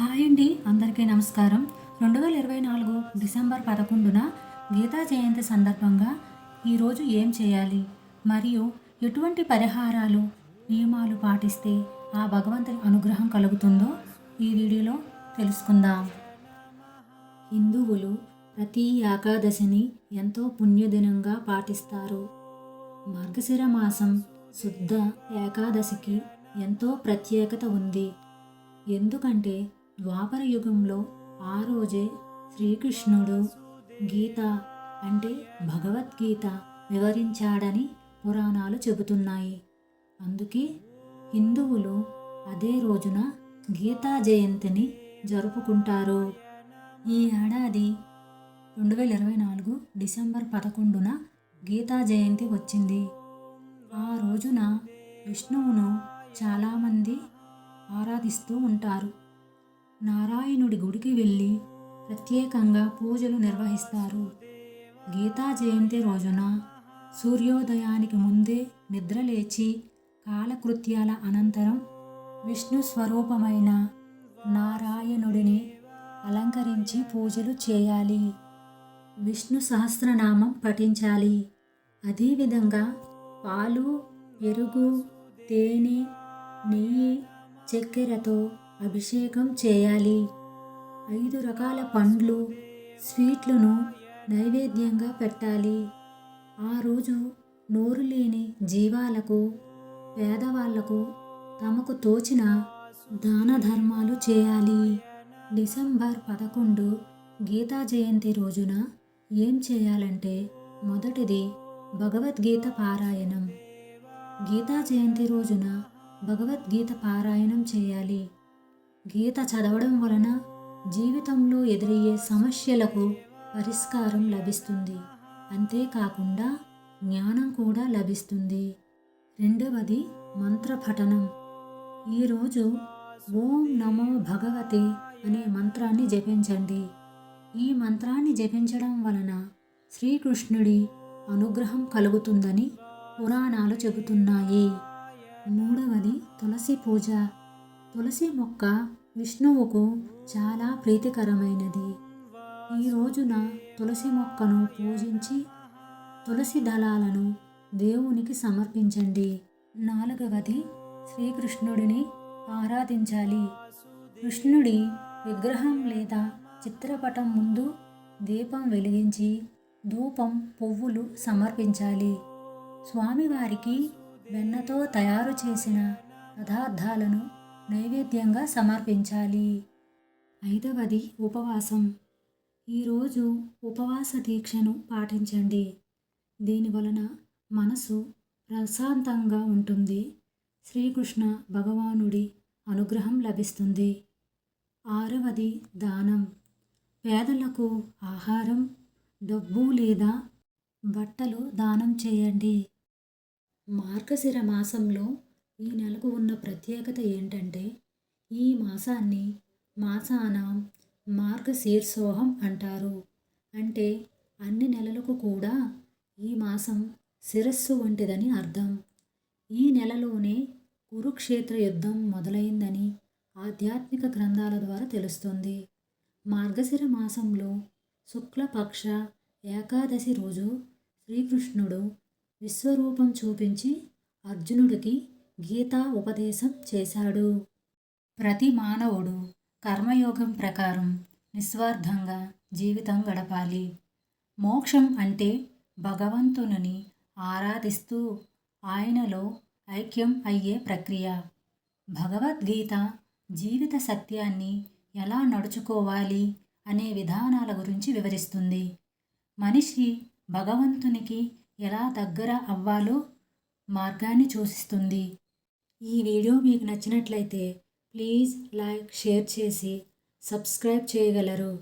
Hi అండి అందరికీ నమస్కారం. రెండు వేల ఇరవై నాలుగు డిసెంబర్ పదకొండున గీతా జయంతి సందర్భంగా ఈరోజు ఏం చేయాలి? మరియు ఎటువంటి పరిహారాలు నియమాలు పాటిస్తే ఆ భగవంతుని అనుగ్రహం కలుగుతుందో ఈ వీడియోలో తెలుసుకుందాం. హిందువులు ప్రతి ఏకాదశిని ఎంతో పుణ్యదినంగా పాటిస్తారు. మార్గశిర మాసం శుద్ధ ఏకాదశికి ఎంతో ప్రత్యేకత ఉంది. ఎందుకంటే ద్వాపర యుగంలో ఆ రోజే శ్రీకృష్ణుడు గీత అంటే భగవద్గీత వివరించాడని పురాణాలు చెబుతున్నాయి. అందుకే హిందువులు అదే రోజున గీతా జయంతిని జరుపుకుంటారు. ఈ ఏడాది రెండు వేల ఇరవై నాలుగు డిసెంబర్ పదకొండున గీతా జయంతి వచ్చింది. ఆ రోజున విష్ణువును చాలామంది ఆరాధిస్తూ ఉంటారు. నారాయణుడి గుడికి వెళ్ళి ప్రత్యేకంగా పూజలు నిర్వహిస్తారు. గీతా జయంతి రోజున సూర్యోదయానికి ముందే నిద్రలేచి కాలకృత్యాల అనంతరం విష్ణు స్వరూపమైన నారాయణుడిని అలంకరించి పూజలు చేయాలి. విష్ణు సహస్రనామం పఠించాలి. అదేవిధంగా పాలు పెరుగు తేనె నెయ్యి చక్కెరతో అభిషేకం చేయాలి. ఐదు రకాల పండ్లు స్వీట్లను నైవేద్యంగా పెట్టాలి. ఆ రోజు నోరు లేని జీవాలకు పేదవాళ్ళకు తమకు తోచిన దాన ధర్మాలు చేయాలి. డిసెంబర్ పదకొండు గీతా జయంతి రోజున ఏం చేయాలంటే మొదటిది భగవద్గీత పారాయణం. గీతా జయంతి రోజున భగవద్గీత పారాయణం చేయాలి. గీత చదవడం వలన జీవితంలో ఎదురయ్యే సమస్యలకు పరిష్కారం లభిస్తుంది. అంతేకాకుండా జ్ఞానం కూడా లభిస్తుంది. రెండవది మంత్ర పఠనం ఈరోజు ఓం నమో భగవతి అనే మంత్రాన్ని జపించండి. ఈ మంత్రాన్ని జపించడం వలన శ్రీకృష్ణుడి అనుగ్రహం కలుగుతుందని పురాణాలు చెబుతున్నాయి. మూడవది తులసి పూజ. తులసి మొక్క విష్ణువుకు చాలా ప్రీతికరమైనది. ఈ రోజున తులసి మొక్కను పూజించి తులసి దళాలను దేవునికి సమర్పించండి. నాలుగవది శ్రీకృష్ణుడిని ఆరాధించాలి. కృష్ణుడి విగ్రహం లేదా చిత్రపటం ముందు దీపం వెలిగించి ధూపం పువ్వులు సమర్పించాలి. స్వామివారికి వెన్నతో తయారు చేసిన పదార్థాలను నైవేద్యంగా సమర్పించాలి. ఐదవది ఉపవాసం. ఈరోజు ఉపవాస దీక్షను పాటించండి. దీని వలన మనసు ప్రశాంతంగా ఉంటుంది. శ్రీకృష్ణ భగవానుడి అనుగ్రహం లభిస్తుంది. ఆరవది దానం. పేదలకు ఆహారం డబ్బు లేదా బట్టలు దానం చేయండి. మార్గశిర మాసంలో ఈ నెలకు ఉన్న ప్రత్యేకత ఏంటంటే ఈ మాసాన్ని మాసాన మార్గశీర్షోహం అంటారు. అంటే అన్ని నెలలకు కూడా ఈ మాసం శిరస్సు వంటిదని అర్థం. ఈ నెలలోనే కురుక్షేత్ర యుద్ధం మొదలైందని ఆధ్యాత్మిక గ్రంథాల ద్వారా తెలుస్తుంది. మార్గశిర మాసంలో శుక్లపక్ష ఏకాదశి రోజు శ్రీకృష్ణుడు విశ్వరూపం చూపించి అర్జునుడికి గీతా ఉపదేశం చేశాడు. ప్రతి మానవుడు కర్మయోగం ప్రకారం నిస్వార్థంగా జీవితం గడపాలి. మోక్షం అంటే భగవంతుని ఆరాధిస్తూ ఆయనలో ఐక్యం అయ్యే ప్రక్రియ. భగవద్గీత జీవిత సత్యాన్ని ఎలా నడుచుకోవాలి అనే విధానాల గురించి వివరిస్తుంది. మనిషి భగవంతునికి ఎలా దగ్గర అవ్వాలో మార్గాన్ని సూచిస్తుంది. ఈ వీడియో మీకు నచ్చినట్లయితే ప్లీజ్ లైక్ షేర్ చేసి సబ్స్క్రైబ్ చేయగలరు.